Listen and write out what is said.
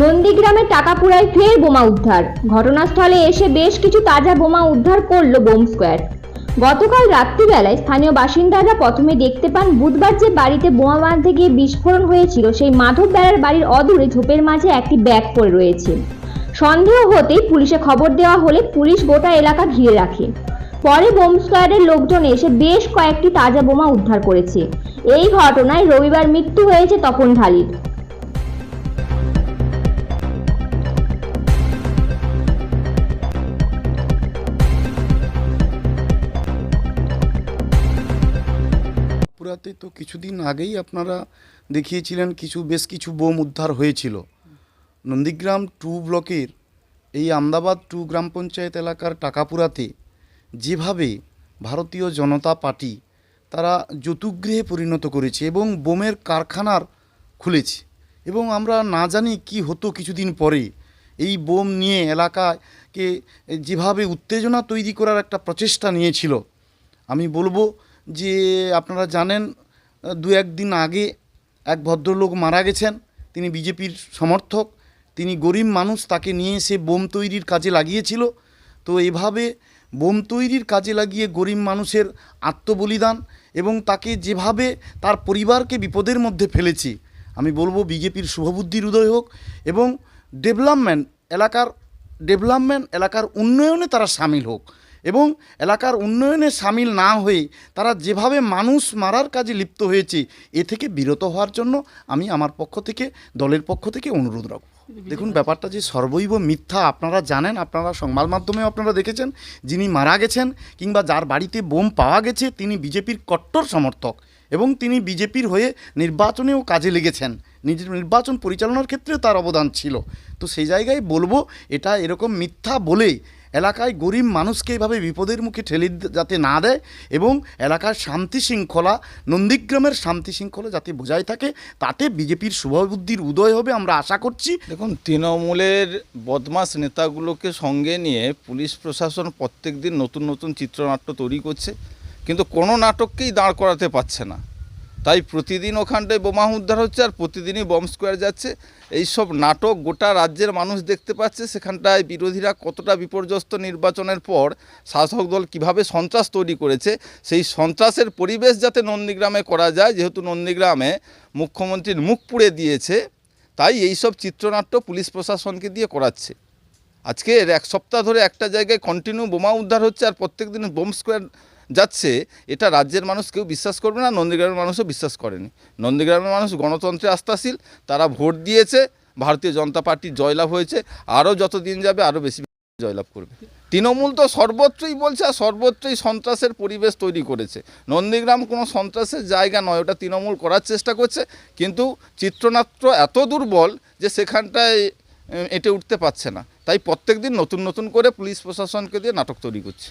নন্দীগ্রামে টাকাপুরায় ফের বোমা উদ্ধার। ঘটনাস্থলে এসে বেশ কিছু তাজা বোমা উদ্ধার করল বোম স্কোয়াড। গতকাল রাত্রিবেলায় স্থানীয় বাসিন্দারা প্রথমে দেখতে পান, বুধবার যে বাড়িতে বোমা বাঁধতে গিয়ে বিস্ফোরণ হয়েছিল, সেই মাধব বেড়ার বাড়ির অদূরে ঝোপের মাঝে একটি ব্যাগ পড়ে রয়েছে। সন্দেহ হতেই পুলিশে খবর দেওয়া হলে পুলিশ গোটা এলাকা ঘিরে রাখে। পরে বোম স্কোয়াডের লোকজন এসে বেশ কয়েকটি তাজা বোমা উদ্ধার করেছে। এই ঘটনায় রবিবার মৃত্যু হয়েছে তপন ঢালির। পুরাতে তো কিছুদিন আগেই আপনারা দেখিয়েছিলেন কিছু, বেশ কিছু বোম উদ্ধার হয়েছিল। নন্দীগ্রাম টু ব্লকের এই আমদাবাদ টু গ্রাম পঞ্চায়েত এলাকার টাকাপুরাতে যেভাবে ভারতীয় জনতা পার্টি তারা যতুগৃহে পরিণত করেছে এবং বোমের কারখানার খুলেছে এবং আমরা না জানি কি হতো কিছুদিন পরে, এই বোম নিয়ে এলাকাকে যেভাবে উত্তেজনা তৈরি করার একটা প্রচেষ্টা নিয়েছিল, আমি বলব যে আপনারা জানেন, দু একদিন আগে এক ভদ্রলোক মারা গেছেন। তিনি বিজেপির সমর্থক। তিনি গরিব মানুষ, তাকে নিয়ে এসে বোম তৈরির কাজে লাগিয়েছিল। তো এভাবে বোম তৈরির কাজে লাগিয়ে গরিব মানুষের আত্মবলিদান এবং তাকে যেভাবে তার পরিবারকে বিপদের মধ্যে ফেলেছে, আমি বলব বিজেপির শুভবুদ্ধির উদয় হোক এবং ডেভেলপমেন্ট এলাকার ডেভেলপমেন্ট এলাকার উন্নয়নে তারা সামিল হোক। এবং এলাকার উন্নয়নে সামিল না হয়ে তারা যেভাবে মানুষ মারার কাজে লিপ্ত হয়েছে, এ থেকে বিরত হওয়ার জন্য আমি আমার পক্ষ থেকে, দলের পক্ষ থেকে অনুরোধ রাখব। দেখুন, ব্যাপারটা যে সর্বৈব মিথ্যা আপনারা জানেন, আপনারা সংবাদ মাধ্যমেও আপনারা দেখেছেন, যিনি মারা গেছেন কিংবা যার বাড়িতে বোম পাওয়া গেছে, তিনি বিজেপির কট্টর সমর্থক এবং তিনি বিজেপির হয়ে নির্বাচনেও কাজে লেগেছেন। নিজের নির্বাচন পরিচালনার ক্ষেত্রেও তার অবদান ছিল। তো সেই জায়গায় বলব, এটা এরকম মিথ্যা বলে এলাকায় গরিব মানুষকে এভাবে বিপদের মুখে ঠেলে যাতে না দেয় এবং এলাকার শান্তি শৃঙ্খলা, নন্দীগ্রামের শান্তি শৃঙ্খলা যাতে বজায় থাকে, তাতে বিজেপির শুভবুদ্ধির উদয় হবে আমরা আশা করছি। দেখুন, তৃণমূলের বদমাস নেতাগুলোকে সঙ্গে নিয়ে পুলিশ প্রশাসন প্রত্যেক দিন নতুন নতুন চিত্রনাট্য তৈরি করছে, কিন্তু কোনো নাটককেই দাঁড় করাতে পারছে না। তাই প্রতিদিন ওখানটায় বোমা উদ্ধার হচ্ছে আর প্রতিদিনই বম স্কোয়ার যাচ্ছে। এইসব নাটক গোটা রাজ্যের মানুষ দেখতে পাচ্ছে। সেখানটায় বিরোধীরা কতটা বিপর্যস্ত নির্বাচনের পর শাসক দল কীভাবে সন্ত্রাস তৈরি করেছে, সেই সন্ত্রাসের পরিবেশ যাতে নন্দীগ্রামে করা যায়, যেহেতু নন্দীগ্রামে মুখ্যমন্ত্রীর মুখ পুড়ে দিয়েছে, তাই এই সব চিত্রনাট্য পুলিশ প্রশাসনকে দিয়ে করাচ্ছে। আজকের এক সপ্তাহ ধরে একটা জায়গায় কন্টিনিউ বোমা উদ্ধার হচ্ছে আর প্রত্যেক দিন বোম স্কোয়ার যাচ্ছে, এটা রাজ্যের মানুষ কেউ বিশ্বাস করবে না, নন্দীগ্রামের মানুষও বিশ্বাস করেনি। নন্দীগ্রামের মানুষ গণতন্ত্রে আস্থাশীল, তারা ভোট দিয়েছে, ভারতীয় জনতা পার্টির জয়লাভ হয়েছে, আরও যত দিন যাবে আরও বেশি জয়লাভ করবে। তৃণমূল তো সর্বত্রই বলছে, আর সর্বত্রই সন্ত্রাসের পরিবেশ তৈরি করেছে। নন্দীগ্রাম কোনো সন্ত্রাসের জায়গা নয়, ওটা তৃণমূল করার চেষ্টা করছে, কিন্তু চিত্রনাট্য এত দুর্বল যে সেখানটায় এটে উঠতে পারছে না। তাই প্রত্যেক দিন নতুন নতুন করে পুলিশ প্রশাসনকে দিয়ে নাটক তৈরি করছে।